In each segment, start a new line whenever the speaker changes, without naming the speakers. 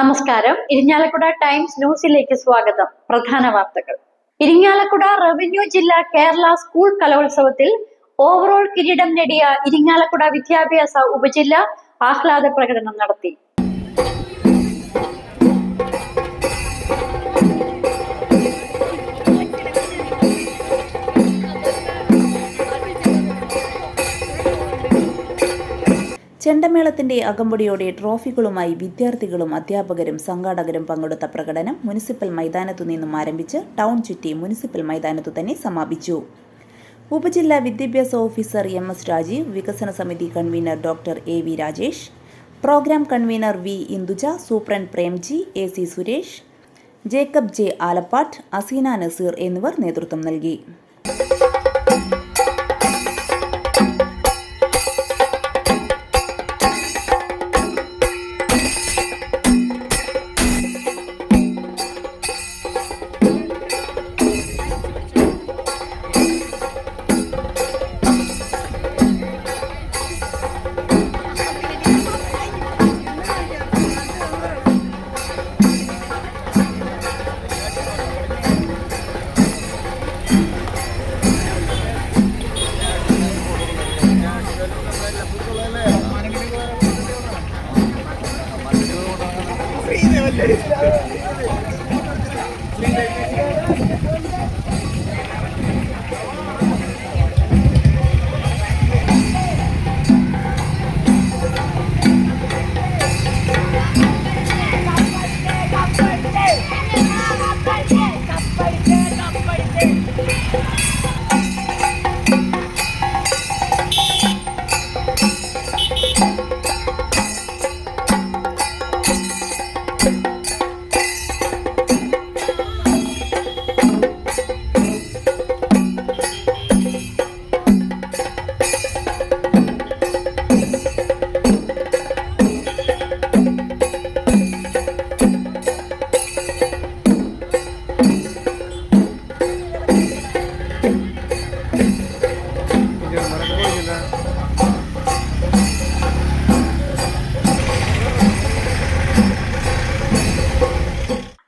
നമസ്കാരം. ഇരിഞ്ഞാലക്കുട ടൈംസ് ന്യൂസിലേക്ക് സ്വാഗതം. പ്രധാന വാർത്തകൾ. ഇരിങ്ങാലക്കുട റവന്യൂ ജില്ല കേരള സ്കൂൾ കലോത്സവത്തിൽ ഓവറോൾ കിരീടം നേടിയ ഇരിങ്ങാലക്കുട വിദ്യാഭ്യാസ ഉപജില്ല ആഹ്ലാദ പ്രകടനം നടത്തി.
ചെണ്ടമേളത്തിന്റെ അകമ്പടിയോടെ ട്രോഫികളുമായി വിദ്യാർത്ഥികളും അധ്യാപകരും സംഘാടകരും പങ്കെടുത്ത പ്രകടനം മുനിസിപ്പൽ മൈതാനത്തു നിന്നും ആരംഭിച്ച് ടൗൺ ചുറ്റി മുനിസിപ്പൽ മൈതാനത്തു തന്നെ സമാപിച്ചു. ഉപജില്ലാ വിദ്യാഭ്യാസ ഓഫീസർ എം എസ് രാജീവ് വികസന സമിതി convener doctor A V Rajesh programme convener V Induja superintendent Premji A C Suresh Jacob J Alappat Aseena Nazeer എന്നിവർ നേതൃത്വം നൽകി.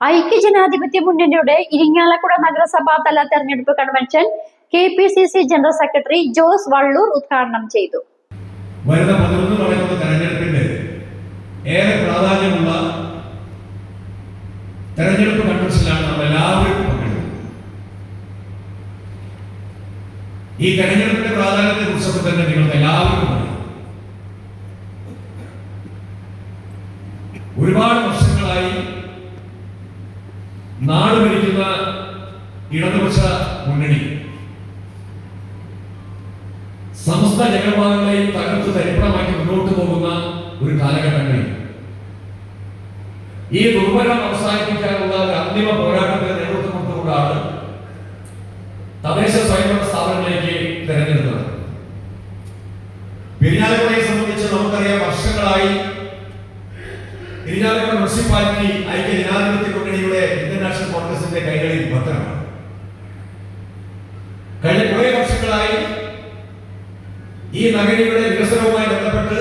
ഐക്യജനാധിപത്യ മുന്നണിയുടെ ഇരിങ്ങാലക്കുട നഗരസഭാ തല തെരഞ്ഞെടുപ്പ് convention K P C C general secretary Jose Vallur ഉദ്ഘാടനം ചെയ്തു.
ഏറെ പ്രാധാന്യമുള്ള തെരഞ്ഞെടുപ്പ് ഈ തെരഞ്ഞെടുപ്പിന്റെ പ്രാധാന്യത്തെ കുറിച്ചൊക്കെ തന്നെ നിങ്ങൾക്ക് എല്ലാവർക്കും ഒരുപാട് വർഷങ്ങളായി നാട് ഭരിക്കുന്ന ഇടതുപക്ഷ മുന്നണി സമസ്ത ജനഭാഗങ്ങളെയും തകർത്ത് ചരിത്രമാക്കി മുന്നോട്ട് പോകുന്ന ഒരു കാലഘട്ടങ്ങളിൽ ഈ ദുർബലം അവസാനിപ്പിക്കാനുള്ള ഒരു അന്തിമ പോരാട്ടത്തിന് നേതൃത്വം കൊടുത്തുകൊണ്ടാണ് തദ്ദേശ സ്വയംഭരണ സ്ഥാപനങ്ങളിലേക്ക് തെരഞ്ഞെടുത്തത്. പെരിഞ്ഞാലക്കുടയെ സംബന്ധിച്ച് നമുക്കറിയാം വർഷങ്ങളായി പെരിഞ്ഞാലക്കുട മുനിസിപ്പാലിറ്റി ഐക്യ ജനാധിപത്യ ഈ നഗരിയുടെ വികസനവുമായി ബന്ധപ്പെട്ട്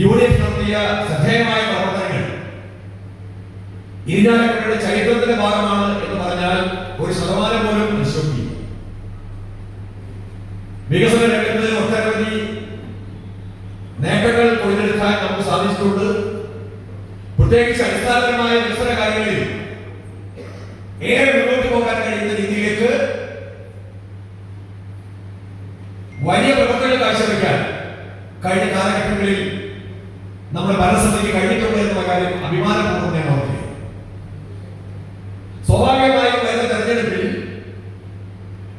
യൂണിറ്റ് നടത്തിയ ശ്രദ്ധേയമായ പ്രവർത്തനങ്ങൾ. ഇരിഞ്ഞാലക്കുടയുടെ ചരിത്രത്തിന്റെ ഭാഗമാണ് എന്ന് പറഞ്ഞാൽ ഒരു ശതമാനം പോലും നിശ്ചയിക്കും വികസന രംഗത്ത് ഒട്ടനവധി നേട്ടങ്ങൾ കൊയ്തെടുക്കാൻ നമുക്ക് സാധിച്ചിട്ടുണ്ട്. പ്രത്യേകിച്ച് അടിസ്ഥാനപരമായ വികസന കാര്യങ്ങളിൽ ഏറെ മുന്നോട്ട് പോകാൻ കഴിയുന്ന രീതിയിലേക്ക് വലിയ പ്രവർത്തനങ്ങൾ കാഴ്ചവെക്കാൻ കഴിഞ്ഞ കാലഘട്ടങ്ങളിൽ നമ്മുടെ ഭരണസമിതിക്ക് കഴിഞ്ഞിട്ടുണ്ട് എന്നുള്ള കാര്യം അഭിമാനപൂർവം ഞാൻ ഓർക്കുന്നു സ്വാഭാവികമായും വരുന്ന തെരഞ്ഞെടുപ്പിൽ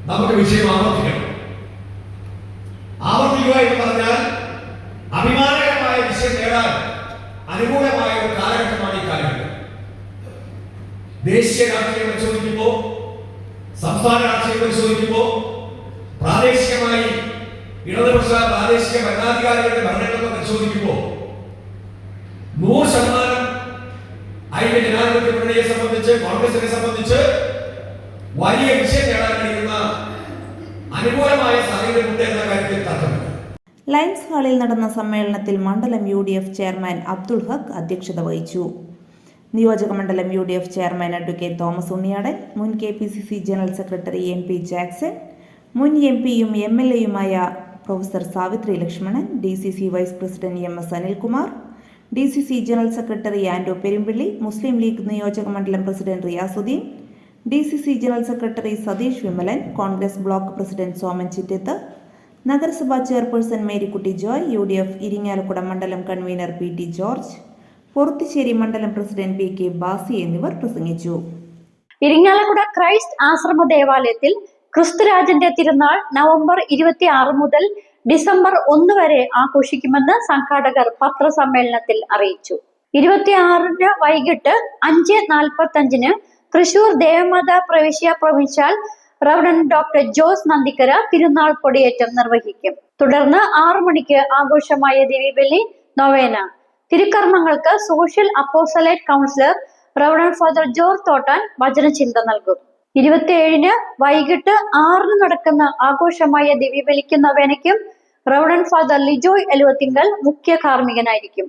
നമുക്ക് വിഷയം ആവർത്തിക്കണം ആവർത്തിക്കുക എന്ന് പറഞ്ഞാൽ അഭിമാനകരമായ വിഷയം നേടാൻ അനുകൂലമായ ഒരു കാലഘട്ടമാണ് ഈ കാലഘട്ടം ദേശീയ രാഷ്ട്രീയം പരിശോധിക്കുമ്പോൾ സംസ്ഥാന രാഷ്ട്രീയം പരിശോധിക്കുമ്പോൾ പ്രാദേശികമായി ഇടതുപക്ഷ പ്രാദേശിക ഭരണാധികാരികളുടെ ഭരണങ്ങളൊക്കെ പരിശോധിക്കുമ്പോൾ നൂറ് ശതമാനം ഐക്യ ജനാധിപത്യ മുന്നണിയെ സംബന്ധിച്ച് കോൺഗ്രസിനെ സംബന്ധിച്ച് വലിയ വിഷയം നേടാൻ കഴിയുന്ന അനുകൂലമായ സാഹചര്യമുണ്ട് എന്ന കാര്യത്തിൽ തർക്കമില്ല.
ലയൻസ് ഹാളിൽ നടന്ന സമ്മേളനത്തിൽ മണ്ഡലം U D F chairman Abdul Haq അധ്യക്ഷത വഹിച്ചു. നിയോജക മണ്ഡലം U D F chairman advocate Thomas Unniyadan മുൻ K P C C general secretary M P Jackson മുൻ എം പിയും M L എയുമായ professor Savithri Lakshmanan D C C vice president M S Anilkumar D C C general secretary Ando Perumpilly Muslim League നിയോജക മണ്ഡലം president Riyasudheen D C C general secretary Satheesh Vimalan Congress block president Soman Chittath നഗരസഭാ chairperson Marykutty Joy U D F Irinjalakuda മണ്ഡലം convener P T George Porathissery മണ്ഡലം president P K ബാസി എന്നിവർ പ്രസംഗിച്ചു.
Irinjalakuda Christ ആശ്രമ ദേവാലയത്തിൽ ക്രിസ്തുരാജന്റെ തിരുനാൾ November ഇരുപത്തി ആറ് മുതൽ ഡിസംബർ ഒന്ന് വരെ ആഘോഷിക്കുമെന്ന് സംഘാടകർ പത്രസമ്മേളനത്തിൽ അറിയിച്ചു. ഇരുപത്തിയാറിന് വൈകിട്ട് അഞ്ച് നാൽപ്പത്തി അഞ്ചിന് തൃശൂർ ദേവമാത പ്രവിശ്യ പ്രൊവിൻഷ്യൽ റവഡൻ ഡോക്ടർ ജോസ് നന്ദിക്കര തിരുനാൾ കൊടിയേറ്റം നിർവഹിക്കും. തുടർന്ന് ആറു മണിക്ക് ആഘോഷമായ ദിവ്യബലി നൊവേന. തിരുക്കർമ്മങ്ങൾക്ക് സോഷ്യൽ അപ്പോസലേറ്റ് കൗൺസിലർ റവഡൻ ഫാദർ ജോർജ് തോട്ടാൻ വചനചിന്ത നൽകും. ഇരുപത്തിയേഴിന് വൈകിട്ട് ആറിന് നടക്കുന്ന ആഘോഷമായ ദിവ്യബലിക്കും വേനയ്ക്കും റവണൻ ഫാദർ ലിജോയ് എലുവത്തിങ്കൽ മുഖ്യ കാർമ്മികനായിരിക്കും.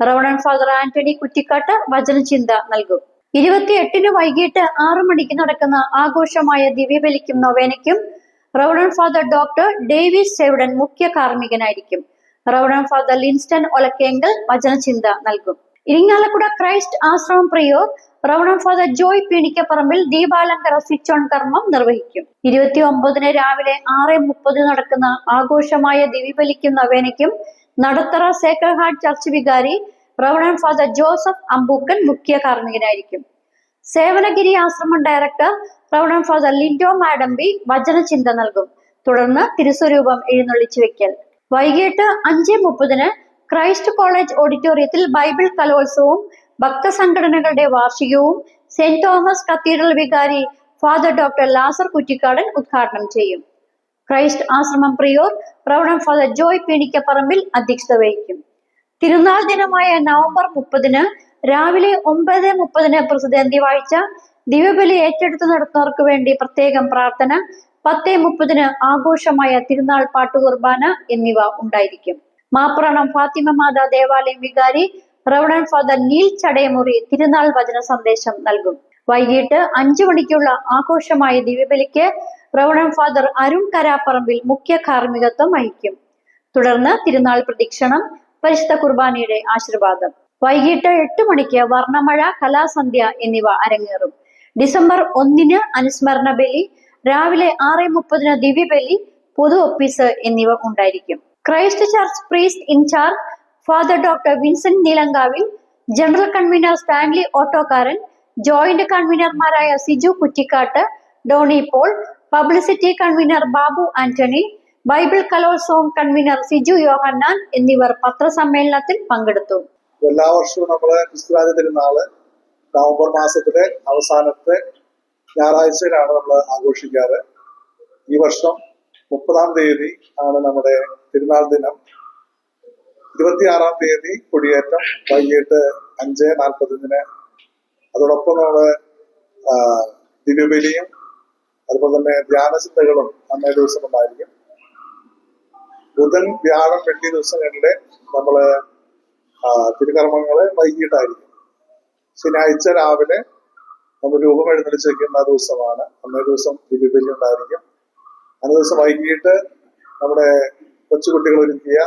റവണൻ ഫാദർ ആന്റണി കുറ്റിക്കാട്ട് വചനചിന്ത നൽകും. ഇരുപത്തിയെട്ടിന് വൈകിട്ട് ആറു മണിക്ക് നടക്കുന്ന ആഘോഷമായ ദിവ്യബലിക്കും നൊവേനയ്ക്കും റവണൻ ഫാദർ ഡോക്ടർ ഡേവിസ് സെവിഡൻ മുഖ്യ കാർമ്മികനായിരിക്കും. റവണൻ ഫാദർ ലിൻസ്റ്റൺ ഒലക്കേങ്കൽ വചനചിന്ത നൽകും. ഇരിങ്ങാലക്കുട ക്രൈസ്റ്റ് ആശ്രമം prior reverend father Joy Peenikkaparambil ദീപാലങ്കര switch on കർമ്മം നിർവഹിക്കും. ഇരുപത്തി ഒമ്പതിന് രാവിലെ ആറ് മുപ്പതിന് നടക്കുന്ന ആഘോഷമായ ദിവ്യബലിക്കും നവേനയ്ക്കും നടത്തറ സേക്രഡ് ഹാർട്ട് ചർച്ച് വികാരി റവണൻ ഫാദർ ജോസഫ് അമ്പൂക്കൻ മുഖ്യ കാർമ്മികനായിരിക്കും. സേവനഗിരി ആശ്രമം director reverend father Lindo Madambi വചനചിന്ത നൽകും. തുടർന്ന് തിരുസ്വരൂപം എഴുന്നള്ളിച്ചു വെക്കൽ വൈകിട്ട് അഞ്ച് മുപ്പതിന് ക്രൈസ്റ്റ് കോളേജ് ഓഡിറ്റോറിയത്തിൽ ബൈബിൾ കലോത്സവവും ഭക്തസംഘടനകളുടെ വാർഷികവും സെന്റ് തോമസ് കത്തീഡ്രൽ വികാരി ഫാദർ ഡോക്ടർ ലാസർ കുറ്റിക്കാടൻ ഉദ്ഘാടനം ചെയ്യും. ക്രൈസ്റ്റ് ആശ്രമം പ്രിയോർ റവഡൻ ഫാദർ ജോയ് പീണിക്കപ്പറമ്പിൽ അധ്യക്ഷത വഹിക്കും. തിരുനാൾ ദിനമായ നവംബർ മുപ്പതിന് രാവിലെ ഒമ്പത് മുപ്പതിന് പ്രസിദ്ധന്തി വായിച്ച ദിവ്യബലി ഏറ്റെടുത്ത് നടത്തുന്നവർക്ക് വേണ്ടി പ്രത്യേകം പ്രാർത്ഥന പത്തേ മുപ്പതിന് ആഘോഷമായ തിരുനാൾ പാട്ടുകുർബാന എന്നിവ ഉണ്ടായിരിക്കും. മാപ്രാണം ഫാത്തിമ മാതാ ദേവാലയം വികാരി റവഡൻ ഫാദർ നീൽ ചടയമുറി തിരുനാൾ വചന സന്ദേശം നൽകും. വൈകിട്ട് അഞ്ചു മണിക്കുള്ള ആഘോഷമായ ദിവ്യബലിക്ക് റവഡൻ ഫാദർ അരുൺ കരാപ്പറമ്പിൽ മുഖ്യ കാർമ്മികത്വം വഹിക്കും. തുടർന്ന് തിരുനാൾ പ്രദക്ഷിണം പരിശുദ്ധ കുർബാനയുടെ ആശീർവാദം. വൈകിട്ട് എട്ട് മണിക്ക് വർണമഴ കലാസന്ധ്യ എന്നിവ അരങ്ങേറും. ഡിസംബർ ഒന്നിന് അനുസ്മരണ ബലി രാവിലെ ആറ് മുപ്പതിന് ദിവ്യബലി പൊതു ഒപ്പീസ് എന്നിവ ഉണ്ടായിരിക്കും. Christ church priest in charge father doctor Vincent Neelankavil general convener Stanley Ottokkaran joint കൺവീനർമാരായ Siju Kuttikkattu Doney Paul publicity convener Babu Antony Bible കലോത്സവം കൺവീനർ സിജു യോഹന്നാൻ എന്നിവർ പത്രസമ്മേളനത്തിൽ പങ്കെടുത്തു.
എല്ലാ വർഷവും നമ്മൾ ക്രിസ്തുരാജ തിരുനാൾ നവംബർ മാസത്തിലെ അവസാനത്തെ ഞായറാഴ്ചയിലാണ് നമ്മൾ ആഘോഷിക്കാറ്. ഈ വർഷം മുപ്പതാം തീയതി ആണ് നമ്മുടെ തിരുനാൾ ദിനം. ഇരുപത്തിയാറാം തീയതി കൊടിയേറ്റം വൈകിട്ട് അഞ്ച് നാൽപ്പത്തഞ്ചിന് അതോടൊപ്പം നമ്മുടെ ദിവ്യബലിയും അതുപോലെ തന്നെ ധ്യാനചിന്തകളും അന്നേ ദിവസം ഉണ്ടായിരിക്കും. ബുധൻ വ്യാഴം വെള്ളി ദിവസങ്ങളിൽ നമ്മൾ തിരുകർമ്മങ്ങൾ വൈകിട്ടായിരിക്കും. ശനിയാഴ്ച രാവിലെ നമ്മൾ രൂപം എഴുന്നള്ളിച്ച് ദിവസമാണ്. അന്നേ ദിവസം ദിവ്യബലി ഉണ്ടായിരിക്കും. അന്നേ ദിവസം വൈകിട്ട് നമ്മുടെ കൊച്ചുകുട്ടികൾ ഒരുക്കിയ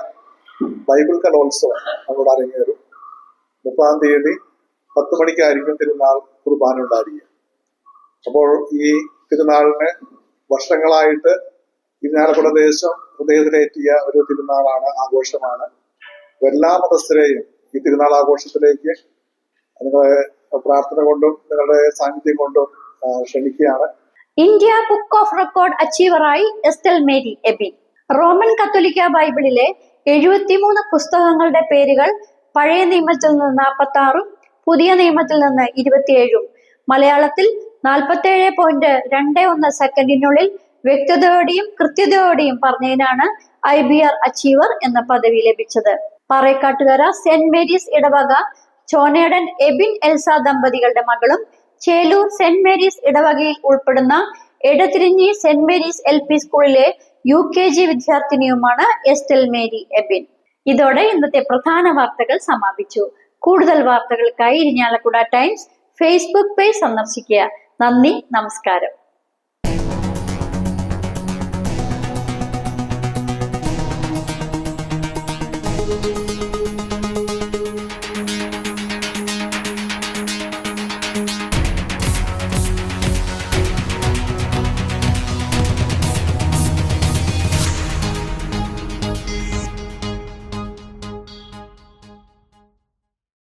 ബൈബിൾ കലോത്സവം അവിടെ അരങ്ങേറും. മുപ്പതാം തീയതി പത്ത് മണിക്കായിരിക്കും തിരുനാൾ കുർബാന ഉണ്ടായിരിക്കുക. അപ്പോൾ ഈ തിരുനാളിന് വർഷങ്ങളായിട്ട് ഇരിഞ്ഞാലക്കുട ദേശം ഹൃദയത്തിലേറ്റിയ ഒരു തിരുനാളാണ് ആഘോഷമാണ്. എല്ലാ മതസ്ഥരെയും ഈ തിരുനാൾ ആഘോഷത്തിലേക്ക് നിങ്ങളെ പ്രാർത്ഥന കൊണ്ടും നിങ്ങളുടെ സാന്നിധ്യം കൊണ്ടും ക്ഷണിക്കുകയാണ്.
ഇന്ത്യ ബുക്ക് ഓഫ് റെക്കോർഡ് അച്ചീവറായി എസ്റ്റൽ മേരി എബി. റോമൻ കത്തോലിക്ക ബൈബിളിലെ എഴുപത്തിമൂന്ന് പുസ്തകങ്ങളുടെ പേരുകൾ പഴയ നിയമത്തിൽ നിന്ന് നാൽപ്പത്തി ആറും പുതിയ നിയമത്തിൽ നിന്ന് ഇരുപത്തിയേഴും. മലയാളത്തിൽ നാൽപ്പത്തേഴ് പോയിന്റ് രണ്ട് ഒന്ന് സെക്കൻഡിനുള്ളിൽ വ്യക്തതയോടെയും കൃത്യതയോടെയും പറഞ്ഞതിനാണ് ഐ ബി ആർ അച്ചീവർ എന്ന പദവി ലഭിച്ചത്. പാറേക്കാട്ടുകര സെന്റ് മേരീസ് ഇടവക ചോനേടൻ എബിൻ എൽസ ദമ്പതികളുടെ മകളും ചേലൂർ സെന്റ് മേരീസ് ഇടവകയിൽ ഉൾപ്പെടുന്ന Edathirinji Saint Mary's L P സ്കൂളിലെ യു കെ ജി വിദ്യാർത്ഥിനിയുമാണ് എസ്റ്റൽ മേരി എബിൻ. ഇതോടെ ഇന്നത്തെ പ്രധാന വാർത്തകൾ സമാപിച്ചു. കൂടുതൽ വാർത്തകൾക്കായി ഇരിഞ്ഞാലക്കുട ടൈംസ് ഫേസ്ബുക്ക് പേജ് സന്ദർശിക്കുക. നന്ദി നമസ്കാരം.